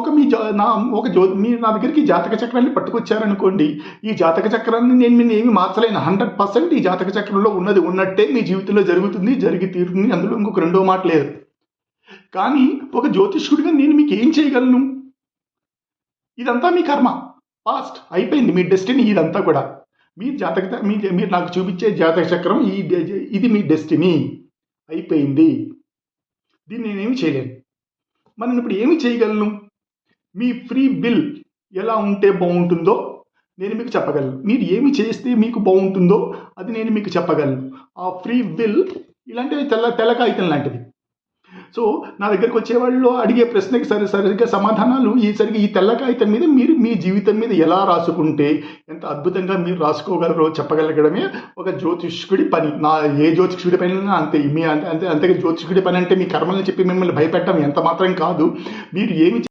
ఒక మీ జా నా ఒక జ్యో మీరు నా దగ్గరికి జాతక చక్రాన్ని పట్టుకొచ్చారనుకోండి ఈ జాతక చక్రాన్ని నేను మీ ఏమి మార్చలేను. హండ్రెడ్ పర్సెంట్ ఈ జాతక చక్రంలో ఉన్నది ఉన్నట్టే మీ జీవితంలో జరుగుతుంది జరిగి తీరుతుంది అందులో ఇంకొక రెండో మాట లేదు. కానీ ఒక జ్యోతిష్కుడిగా నేను మీకు ఏం చేయగలను? ఇదంతా మీ కర్మ. పాస్ట్ అయిపోయింది మీ డెస్టినీ ఇదంతా కూడా. మీ జాతక మీ మీరు నాకు చూపించే జాతక చక్రం ఈ డె- ఇది మీ డెస్టినీ. అయిపోయింది. దీన్ని నేనేమి చేయలేను. మనం ఇప్పుడు ఏమి చేయగలను? మీ ఫ్రీ బిల్ ఎలా ఉంటే బాగుంటుందో నేను మీకు చెప్పగలను. మీరు ఏమి చేస్తే మీకు బాగుంటుందో అది నేను మీకు చెప్పగలను. ఆ ఫ్రీ విల్ ఇలాంటివి తెల్ల తెల్ల కాగితం లాంటిది. సో నా దగ్గరకు వచ్చేవాళ్ళు అడిగే ప్రశ్నకి సరి సరిగ్గా సమాధానాలు ఈ సరిగ్గా ఈ తెల్ల కాగితం మీద మీరు మీ జీవితం మీద ఎలా రాసుకుంటే ఎంత అద్భుతంగా మీరు రాసుకోగలరో చెప్పగలగడమే ఒక జ్యోతిష్కుడి పని. నా ఏ జ్యోతిష్కుడి పని అయినా అంతే. మీ అంతే అంతే అంతే జ్యోతిష్కుడి పని అంటే మీ కర్మల్ని చెప్పి మిమ్మల్ని భయపెట్టడం ఎంత మాత్రం కాదు. మీరు ఏమి